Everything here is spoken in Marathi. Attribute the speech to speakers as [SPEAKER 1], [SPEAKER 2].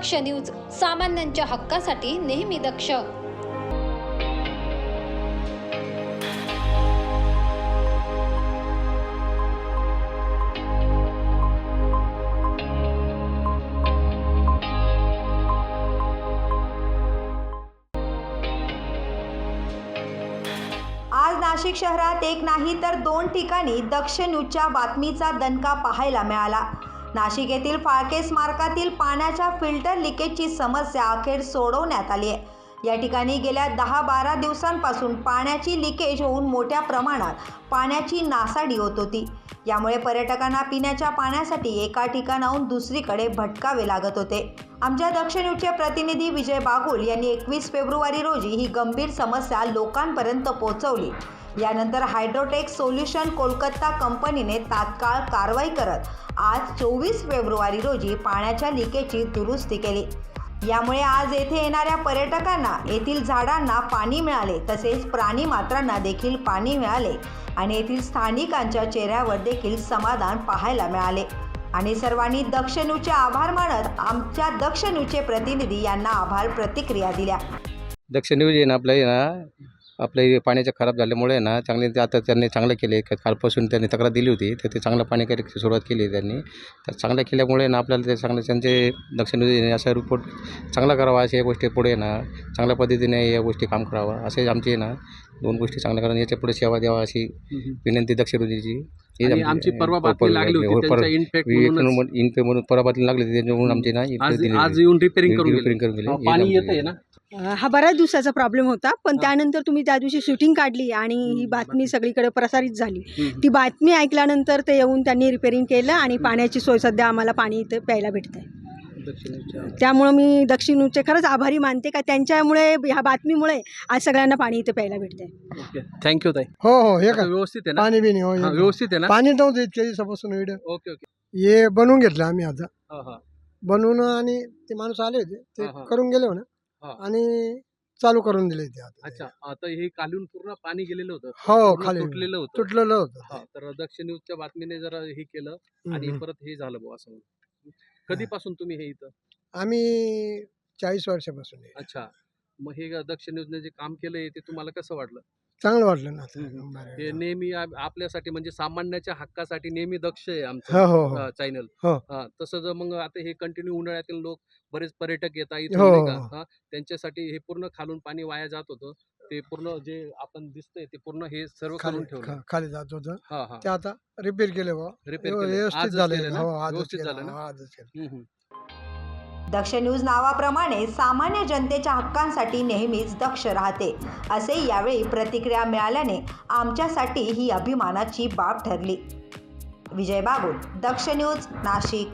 [SPEAKER 1] दक्ष न्यूज सामान्यांच्या हक्कासाठी नेहमी दक्ष.
[SPEAKER 2] आज नाशिक शहरात एक नाही तर दोन ठिकाणी दक्ष न्यूजच्या बातमीचा दणका पाहायला मिळाला. नाशिक येथील फाळके स्मारकातील पाण्याच्या फिल्टर लिकेजची समस्या अखेर सोडवण्यात आली आहे. या ठिकाणी गेल्या दहा बारा दिवसांपासून पाण्याची लिकेज होऊन मोठ्या प्रमाणात पाण्याची नासाडी होत होती. यामुळे पर्यटकांना पिण्याच्या पाण्यासाठी एका ठिकाणाहून दुसरीकडे भटकावे लागत होते. आमच्या दक्षिण न्यूजचे प्रतिनिधी विजय बागुल यांनी एकवीस फेब्रुवारी रोजी ही गंभीर समस्या लोकांपर्यंत पोहोचवली. यानंतर हायड्रोटेक सोल्युशन कोलकाता कंपनीने तात्काळ कारवाई करत आज चोवीस फेब्रुवारी रोजी पाण्याच्या लिकेजची दुरुस्ती केली. यामुळे आज येथे येणाऱ्या पर्यटकांना येथील झाडांना पाणी मिळाले तसेच प्राणी मात्रांना देखील पाणी मिळाले आणि येथील स्थानिकांच्या चेहऱ्यावर देखील समाधान पाहायला मिळाले. आणि सर्वांनी दक्ष न्यूजचे आभार मानत आमच्या दक्ष न्यूजचे प्रतिनिधी यांना आभार प्रतिक्रिया दिल्या.
[SPEAKER 3] दक्ष न्यूज आपलं पाण्याचं खराब झाल्यामुळे ना चांगले ते आता त्यांनी चांगलं केले. कालपासून त्यांनी तक्रार दिली होती. तर ते चांगलं पाणी करायची सुरुवात केली त्यांनी. तर चांगलं केल्यामुळे ना आपल्याला ते चांगलं त्यांचे न्यूज असा रिपोर्ट चांगला करावा अशा या गोष्टी पुढे ना चांगल्या पद्धतीने या गोष्टी काम करावा. असे आमचे ना दोन गोष्टी चांगल्या करून याच्यापुढे सेवा द्यावा अशी विनंती दक्ष न्यूजची हीच
[SPEAKER 4] आणि आमची परवा बातमी लागली होती त्यांच्या इनफेक्ट म्हणूनच
[SPEAKER 3] इनपे म्हणून परवा बातमी लागली होती त्याच्यामुळे आमची ना
[SPEAKER 4] आज आज येऊन रिपेअरिंग करून गेले.
[SPEAKER 3] रिपेअरिंग करून गेले
[SPEAKER 4] पाणी
[SPEAKER 3] आमचे-
[SPEAKER 4] येतंय ना
[SPEAKER 5] हा बऱ्याच दिवसाचा प्रॉब्लेम होता पण
[SPEAKER 4] हा.
[SPEAKER 5] त्यानंतर तुम्ही त्या दिवशी शूटिंग काढली आणि ही. बातमी सगळीकडे प्रसारित झाली. ती बातमी ऐकल्यानंतर ते येऊन त्यांनी रिपेअरिंग केलं आणि पाण्याची सोय सध्या आम्हाला पाणी इथं प्यायला भेटत आहे
[SPEAKER 4] दक्षिणेच्या.
[SPEAKER 5] त्यामुळं मी दक्षिण न्यूजचे खरंच आभारी मानते का त्यांच्यामुळे ह्या बातमीमुळे आज सगळ्यांना पाणी इथं प्यायला भेटत
[SPEAKER 4] ओके. थँक्यू ताई.
[SPEAKER 6] हो हो हे का?
[SPEAKER 4] व्यवस्थित आहे ना?
[SPEAKER 6] पाणी बिनी हो
[SPEAKER 4] हा. व्यवस्थित आहे ना?
[SPEAKER 6] पाणी नव्हतं इतक्या दिवसापासून इकडे
[SPEAKER 4] ओके ओके.
[SPEAKER 6] हे बनवून घेतलं आम्ही आता.
[SPEAKER 4] हा, हा.
[SPEAKER 6] बनवून आणि ते माणूस आले होते ते
[SPEAKER 4] हा, हा.
[SPEAKER 6] करून गेले
[SPEAKER 4] हा.
[SPEAKER 6] म्हणा आणि चालू करून दिले ते आता.
[SPEAKER 4] अच्छा आता हे कालून पूर्ण पाणी गेलेलं होतं.
[SPEAKER 6] हो
[SPEAKER 4] पूर्ण
[SPEAKER 6] खाली
[SPEAKER 4] तुटलेलं होतं.
[SPEAKER 6] तुटलेलं होतं.
[SPEAKER 4] हा, तर दक्ष न्यूजच्या बातमीने जरा हे केलं आणि
[SPEAKER 6] हम्म.
[SPEAKER 4] परत हे झालं बुवा असं. कधीपासून तुम्ही हे इथं
[SPEAKER 6] आम्ही चाळीस वर्षापासून आहे.
[SPEAKER 4] अच्छा मग हे दक्ष न्यूजने जे काम केलंय ते तुम्हाला कसं वाटलं
[SPEAKER 6] चांगलं वाटलं ना आता.
[SPEAKER 4] हम्म,
[SPEAKER 6] बरं.
[SPEAKER 4] हे नेहमी आपल्यासाठी म्हणजे सामान्याच्या हक्कासाठी नेहमी दक्ष आहे आमचं
[SPEAKER 6] हो हो
[SPEAKER 4] चॅनल
[SPEAKER 6] हो.
[SPEAKER 4] तसं जर मग आता हे कंटिन्यू उन्हाळ्यातील लोक बरेच पर्यटक येतात
[SPEAKER 6] हो,
[SPEAKER 4] इथून नाही
[SPEAKER 6] हो,
[SPEAKER 4] का
[SPEAKER 6] हो.
[SPEAKER 4] हा, त्यांच्यासाठी हे पूर्ण खालून पाणी वाया जात होतं ते पूर्ण जे आपण दिसतंय ते पूर्ण हे सर्व
[SPEAKER 6] खाली
[SPEAKER 4] करून ठेवलं.
[SPEAKER 6] खा- खाली जात होतं
[SPEAKER 4] हा हा.
[SPEAKER 6] ते आता रिपेअर केले बा व्यवस्थित
[SPEAKER 4] आजच
[SPEAKER 6] झालं
[SPEAKER 4] केलं ना?
[SPEAKER 6] हो आजच
[SPEAKER 4] व्यवस्थित
[SPEAKER 6] केलं,
[SPEAKER 4] झालं ना?
[SPEAKER 6] हो, आजच केलं.
[SPEAKER 4] हम्म, हम्म.
[SPEAKER 2] दक्ष न्यूज नावाप्रमाणे सामान्य जनतेच्या हक्कांसाठी नेहमीच दक्ष राहते. असे यावेळी प्रतिक्रिया मिळाल्याने आमच्यासाठी ही अभिमानाची बाब ठरली. विजय बागुल दक्ष न्यूज नाशिक.